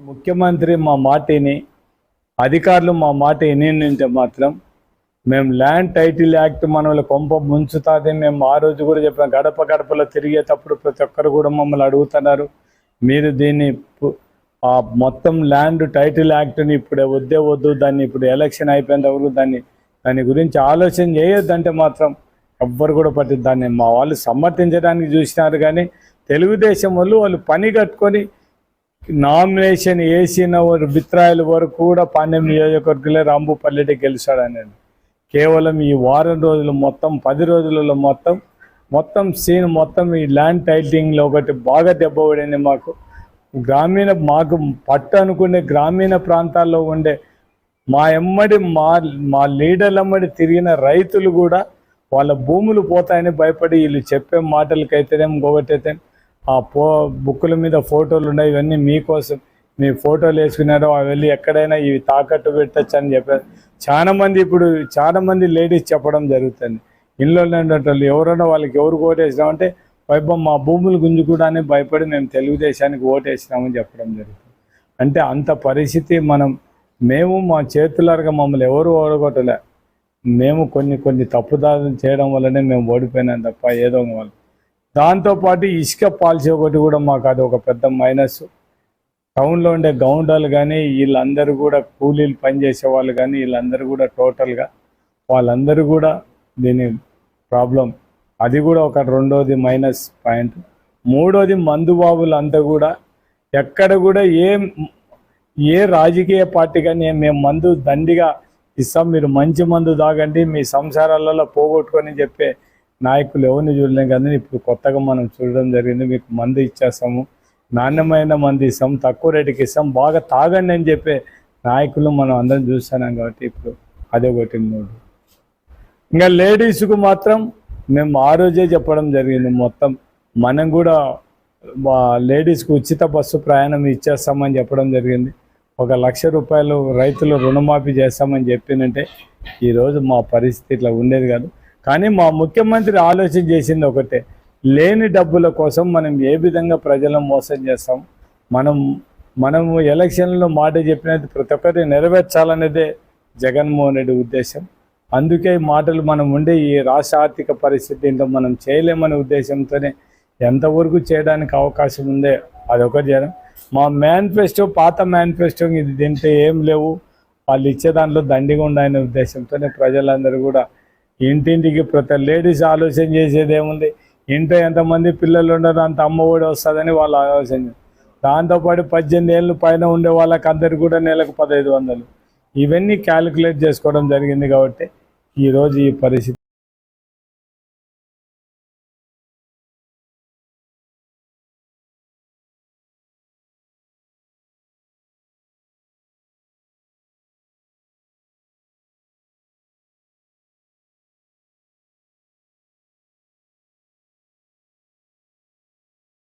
ముఖ్యమంత్రి మా మాటిని అధికారులు మా మాట వినింటే మాత్రం మేము ల్యాండ్ టైటిల్ యాక్ట్ మనల్ని కొంప ముంచుతుంది మేము ఆ రోజు కూడా చెప్పాం గడప గడపలో తిరిగేటప్పుడు ప్రతి ఒక్కరు కూడా మమ్మల్ని అడుగుతున్నారు. మీరు దీన్ని ఆ మొత్తం ల్యాండ్ టైటిల్ యాక్ట్ని ఇప్పుడు వద్దే వద్దు దాన్ని ఇప్పుడు ఎలక్షన్ అయిపోయిన వరకు దాన్ని దాని గురించి ఆలోచన చేయొద్దంటే మాత్రం ఎవ్వరు కూడా పట్టి దాన్ని మా వాళ్ళు సమర్థించడానికి చూసినారు కానీ తెలుగుదేశం వాళ్ళు వాళ్ళు పని కట్టుకొని నామినేషన్ వేసిన వారు బిత్రాయిల వరకు కూడా పాండ్యం నియోజకవర్గంలో రాంభూపల్లెటి గెలిచాడని కేవలం ఈ వారం రోజులు మొత్తం పది రోజులలో మొత్తం మొత్తం సీన్ మొత్తం ఈ ల్యాండ్ టైటింగ్లో ఒకటి బాగా దెబ్బపడింది మాకు. గ్రామీణ మాకు పట్టు అనుకునే గ్రామీణ ప్రాంతాల్లో ఉండే మా ఎమ్మడి మా మా లీడర్లమ్మడి తిరిగిన రైతులు కూడా వాళ్ళ భూములు పోతాయని భయపడి వీళ్ళు చెప్పే మాటలకైతేనేం ఇంకొకటైతే ఆ పో బుక్కుల మీద ఫోటోలు ఉన్నాయి ఇవన్నీ మీకోసం. మీ ఫోటోలు వేసుకున్నారో అవి వెళ్ళి ఎక్కడైనా ఇవి తాకట్టు పెట్టచ్చు అని చెప్పారు చాలా మంది ఇప్పుడు చాలా మంది లేడీస్ చెప్పడం జరుగుతుంది. ఇంట్లో ఉండేటోళ్ళు ఎవరైనా వాళ్ళకి ఎవరు ఓటేసినామంటే వైభవం మా భూములు గుంజుకోవడానికి భయపడి మేము తెలుగుదేశానికి ఓటేసినామని చెప్పడం జరుగుతుంది. అంటే అంత పరిస్థితి మనం మేము మా చేతులారుగా మమ్మల్ని ఎవరు ఓడగొట్టలే. మేము కొన్ని కొన్ని తప్పుదారులు చేయడం వల్లనే మేము ఓడిపోయినాం తప్ప ఏదో వాళ్ళు దాంతోపాటు ఇసుక పాలసీ ఒకటి కూడా మాకు అది ఒక పెద్ద మైనస్. టౌన్లో ఉండే గౌండాలు కానీ వీళ్ళందరూ కూడా కూలీలు పనిచేసే వాళ్ళు కానీ వీళ్ళందరూ కూడా టోటల్గా వాళ్ళందరూ కూడా దీని ప్రాబ్లం. అది కూడా ఒక రెండోది మైనస్ పాయింట్. మూడోది మందు అంతా కూడా ఎక్కడ కూడా ఏ ఏ రాజకీయ పార్టీ కానీ మేము మందు దండిగా ఇస్తాం మీరు మంచి మందు తాగండి మీ సంసారాలలో పోగొట్టుకొని చెప్పే నాయకులు ఎవరిని చూడలేం కానీ ఇప్పుడు కొత్తగా మనం చూడడం జరిగింది. మీకు మందు ఇచ్చేస్తాము. నాణ్యమైన మంది ఇస్తాం తక్కువ రేటుకి ఇస్తాం బాగా తాగండి అని చెప్పే నాయకులు మనం అందరం చూస్తున్నాం కాబట్టి ఇప్పుడు అదే ఒకటి మూడు. ఇంకా లేడీస్కు మాత్రం మేము ఆ రోజే చెప్పడం జరిగింది మొత్తం. మనం కూడా మా ఉచిత బస్సు ప్రయాణం ఇచ్చేస్తామని చెప్పడం జరిగింది. ఒక లక్ష రూపాయలు రైతులు రుణమాఫీ చేస్తామని చెప్పిందంటే ఈరోజు మా పరిస్థితి ఇట్లా ఉండేది కాదు. కానీ మా ముఖ్యమంత్రి ఆలోచన చేసింది ఒకటే లేని డబ్బుల కోసం మనం ఏ విధంగా ప్రజలను మోసం చేస్తాం? మనం మనము ఎలక్షన్లో మాట చెప్పినది ప్రతి ఒక్కటి నెరవేర్చాలనేదే జగన్మోహన్ రెడ్డి ఉద్దేశం. అందుకే మాటలు మనం ఉండే ఈ రాష్ట్ర ఆర్థిక పరిస్థితి ఏంటో మనం చేయలేమనే ఉద్దేశంతోనే ఎంతవరకు చేయడానికి అవకాశం ఉందే అదొకటి చేయడం మా మేనిఫెస్టో పాత మేనిఫెస్టో ఇది దీంట్లో ఏం లేవు. వాళ్ళు ఇచ్చే దాంట్లో దండిగా ఉండాలనే ఉద్దేశంతోనే ప్రజలందరూ కూడా ఇంటింటికి ప్రతి లేడీస్ ఆలోచన చేసేది ఏముంది? ఇంట్లో ఎంతమంది పిల్లలు ఉండరు అంత అమ్మ ఒడి వస్తుందని వాళ్ళు ఆలోచన దాంతోపాటు పద్దెనిమిది ఏళ్ళు పైన ఉండే వాళ్ళకి అందరికి కూడా నెలకు పదహైదు వందలు. ఇవన్నీ క్యాలిక్యులేట్ చేసుకోవడం జరిగింది కాబట్టి ఈరోజు ఈ పరిస్థితి